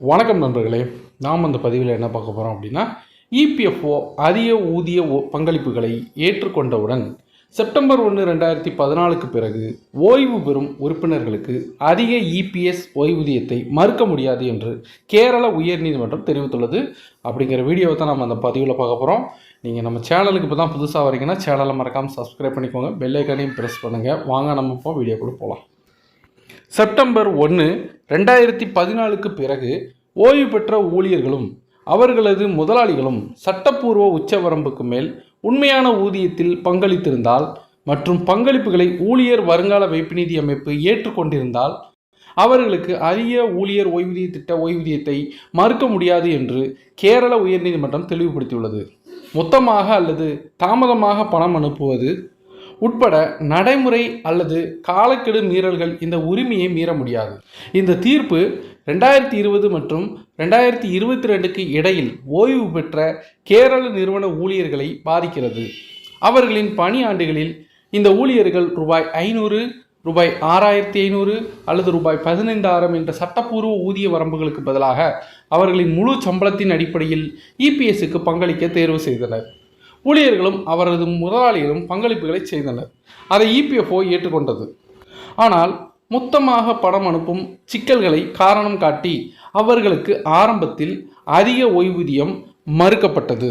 வணக்கம் நண்பர்களே நாம் அந்த பதிவில் என்ன பார்க்க போகிறோம் அப்படின்னா இபிஎஃப்ஓ அதிக ஊதிய பங்களிப்புகளை ஏற்றுக்கொண்டவுடன் செப்டம்பர் ஒன்று ரெண்டாயிரத்தி பதினாலுக்கு பிறகு ஓய்வு பெறும் உறுப்பினர்களுக்கு அதிக இபிஎஸ் ஓய்வூதியத்தை மறுக்க முடியாது என்று கேரள உயர்நீதிமன்றம் தெரிவித்துள்ளது. அப்படிங்கிற வீடியோவை தான் நம்ம அந்த பதிவில் பார்க்க போகிறோம் நீங்கள் நம்ம சேனலுக்கு இப்போ தான் புதுசாக வரீங்கன்னா சேனலை மறக்காமல் சப்ஸ்கிரைப் பண்ணிக்கோங்க. பெல்லைக்கானையும் ப்ரெஸ் பண்ணுங்கள் வாங்க நம்ம இப்போ வீடியோக்குள்ளே போகலாம் செப்டம்பர் ஒன்று ரெண்டாயிரத்தி பதினாலுக்கு பிறகு ஓய்வு பெற்ற ஊழியர்களும் அவர்களது முதலாளிகளும் சட்டப்பூர்வ உச்சவரம்புக்கு மேல் உண்மையான ஊதியத்தில் பங்களித்திருந்தால் மற்றும் பங்களிப்புகளை ஊழியர் வருங்கால வைப்பு நிதி அமைப்பு ஏற்றுக்கொண்டிருந்தால் அவர்களுக்கு அரிய ஊழியர் ஓய்வூதிய திட்ட ஓய்வூதியத்தை மறுக்க முடியாது என்று கேரள உயர்நீதிமன்றம் தெளிவுபடுத்தியுள்ளது. மொத்தமாக அல்லது தாமதமாக பணம் அனுப்புவது உட்பட நடைமுறை அல்லது காலக்கெடு மீறல்கள் இந்த உரிமையை மீற முடியாது. இந்த தீர்ப்பு ரெண்டாயிரத்தி இருபது மற்றும் ரெண்டாயிரத்தி இருபத்தி ரெண்டுக்கு இடையில் ஓய்வு பெற்ற கேரள நிறுவன ஊழியர்களை பாதிக்கிறது. அவர்களின் பணி ஆண்டுகளில் இந்த ஊழியர்கள் ரூபாய் ஐநூறு ரூபாய் ஆறாயிரத்தி ஐநூறு அல்லது ரூபாய் பதினைந்தாயிரம் என்ற சட்டப்பூர்வ ஊதிய வரம்புகளுக்கு பதிலாக அவர்களின் முழு சம்பளத்தின் அடிப்படையில் இபிஎஸ்க்கு பங்களிக்க தேர்வு செய்தனர். ஊழியர்களும் அவரது முதலாளிகளும் பங்களிப்புகளை செய்தனர். அதை இபிஎஃப்ஓ ஏற்றுக்கொண்டது. ஆனால் மொத்தமாக பணம் அனுப்பும் சிக்கல்களை காரணம் காட்டி அவர்களுக்கு ஆரம்பத்தில் அதிக ஓய்வூதியம் மறுக்கப்பட்டது.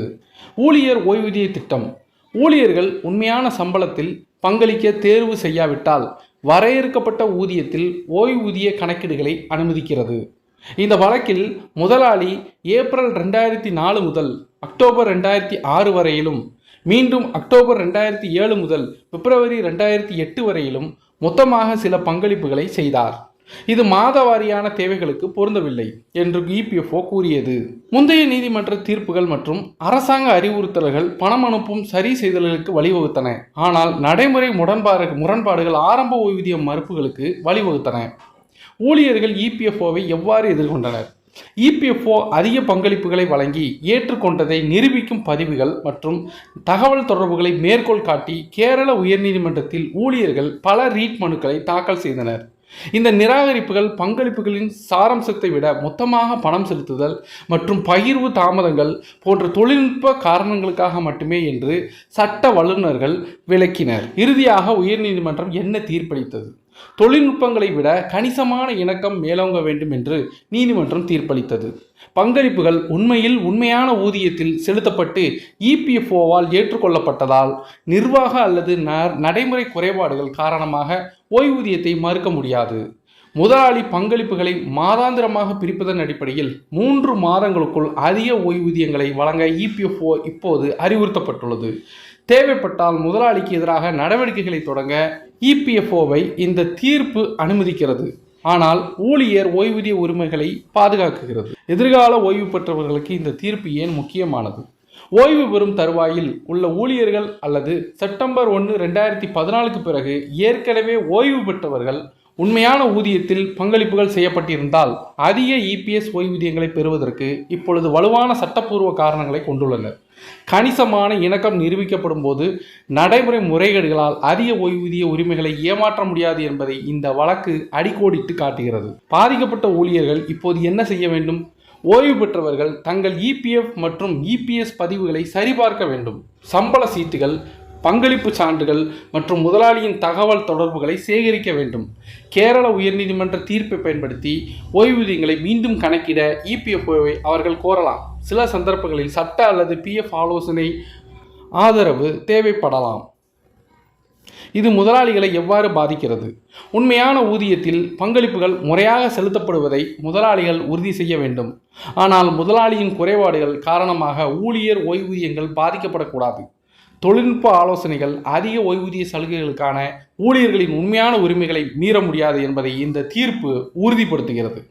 ஊழியர் ஓய்வூதிய திட்டம். ஊழியர்கள் உண்மையான சம்பளத்தில் பங்களிக்க தேர்வு செய்யாவிட்டால் வரையறுக்கப்பட்ட ஊதியத்தில் ஓய்வூதிய கணக்கீடுகளை அனுமதிக்கிறது. இந்த வழக்கில் முதலாளி ஏப்ரல் ரெண்டாயிரத்தி நாலு முதல் அக்டோபர் ரெண்டாயிரத்தி ஆறு வரையிலும் மீண்டும் அக்டோபர் ரெண்டாயிரத்தி ஏழு முதல் பிப்ரவரி ரெண்டாயிரத்தி எட்டு வரையிலும் மொத்தமாக சில பங்களிப்புகளை செய்தார். இது மாத வாரியான தேவைகளுக்கு பொருந்தவில்லை என்று இபிஎஃப்ஓ கூறியது. முந்தைய நீதிமன்ற தீர்ப்புகள் மற்றும் அரசாங்க அறிவுறுத்தல்கள் பணம் அனுப்பும் சரி செய்தல்களுக்கு வழிவகுத்தன. ஆனால் நடைமுறை முரண்பாடு முரண்பாடுகள் ஆரம்ப ஓய்வூதிய மறுப்புகளுக்கு வழிவகுத்தன. ஊழியர்கள் இபிஎஃப்ஓவை எவ்வாறு எதிர்கொண்டனர்? இபிஎஃப்ஓ அதிக பங்களிப்புகளை வழங்கி ஏற்றுக்கொண்டதை நிரூபிக்கும் பதிவுகள் மற்றும் தகவல் தொடர்புகளை மேற்கோள் காட்டி கேரள உயர்நீதிமன்றத்தில் ஊழியர்கள் பல ரீட் மனுக்களை தாக்கல் செய்தனர். இந்த நிராகரிப்புகள் பங்களிப்புகளின் சாராம்சத்தை விட மொத்தமாக பணம் செலுத்துதல் மற்றும் பகிர்வு தாமதங்கள் போன்ற தொழில்நுட்ப காரணங்களுக்காக மட்டுமே என்று சட்ட வல்லுநர்கள் விளக்கினர். இறுதியாக உயர்நீதிமன்றம் என்ன தீர்ப்பளித்தது? தொழில்நுட்பங்களை விட கணிசமான இணக்கம் மேலோங்க வேண்டும் என்று நீதிமன்றம் தீர்ப்பளித்தது. பங்களிப்புகள் உண்மையில் உண்மையான ஊதியத்தில் செலுத்தப்பட்டு இபிஎஃப்ஓவால் ஏற்றுக்கொள்ளப்பட்டதால் நிர்வாக அல்லது ந- நடைமுறை குறைபாடுகள் காரணமாக ஓய்வூதியத்தை மறுக்க முடியாது. முதலாளி பங்களிப்புகளை மாதாந்திரமாக பிரிப்பதன் அடிப்படையில் மூன்று மாதங்களுக்குள் அதிக ஓய்வூதியங்களை வழங்க இபிஎஃப்ஓ இப்போது அறிவுறுத்தப்பட்டுள்ளது. தேவைப்பட்டால் முதலாளிக்கு எதிராக நடவடிக்கைகளை தொடங்க இபிஎஃப்ஓவை இந்த தீர்ப்பு அனுமதிக்கிறது. ஆனால் ஊழியர் ஓய்வூதிய உரிமைகளை பாதுகாக்குகிறது. எதிர்கால ஓய்வு பெற்றவர்களுக்கு இந்த தீர்ப்பு ஏன் முக்கியமானது? ஓய்வு பெறும் தருவாயில் உள்ள ஊழியர்கள் அல்லது செப்டம்பர் ஒன்று ரெண்டாயிரத்தி பதினாலுக்கு பிறகு ஏற்கனவே ஓய்வு பெற்றவர்கள் உண்மையான ஊதியத்தில் பங்களிப்புகள் செய்யப்பட்டிருந்தால் அதிக இபிஎஸ் ஓய்வூதியங்களை பெறுவதற்கு இப்பொழுது வலுவான சட்டப்பூர்வ காரணங்களை கொண்டுள்ளனர். கணிசமான இணக்கம் நிரூபிக்கப்படும் போது நடைமுறை முறைகேடுகளால் அதிக ஓய்வூதிய உரிமைகளை ஏமாற்ற முடியாது என்பதை இந்த வழக்கு அடிக்கோடிட்டு காட்டுகிறது. பாதிக்கப்பட்ட ஊழியர்கள் இப்போது என்ன செய்ய வேண்டும்? ஓய்வு பெற்றவர்கள் தங்கள் இபிஎஃப் மற்றும் இபிஎஸ் பதிவுகளை சரிபார்க்க வேண்டும். சம்பள சீட்டுகள் பங்களிப்பு சான்றுகள் மற்றும் முதலாளியின் தகவல் தொடர்புகளை சேகரிக்க வேண்டும். கேரள உயர்நீதிமன்ற தீர்ப்பை பயன்படுத்தி ஓய்வூதியங்களை மீண்டும் கணக்கிட இபிஎஃப்ஓவை அவர்கள் கோரலாம். சில சந்தர்ப்பங்களில் சட்ட அல்லது பிஎஃப் ஆலோசனை ஆதரவு தேவைப்படலாம். இது முதலாளிகளை எவ்வாறு பாதிக்கிறது? உண்மையான ஊதியத்தில் பங்களிப்புகள் முறையாக செலுத்தப்படுவதை முதலாளிகள் உறுதி செய்ய வேண்டும். ஆனால் முதலாளியின் குறைபாடுகள் காரணமாக ஊழியர் ஓய்வூதியங்கள் பாதிக்கப்படக்கூடாது. தொழில்நுட்ப ஆலோசனைகள் அதிக ஓய்வூதிய சலுகைகளுக்கான ஊழியர்களின் உண்மையான உரிமைகளை மீற முடியாது என்பதை இந்த தீர்ப்பு உறுதிப்படுத்துகிறது.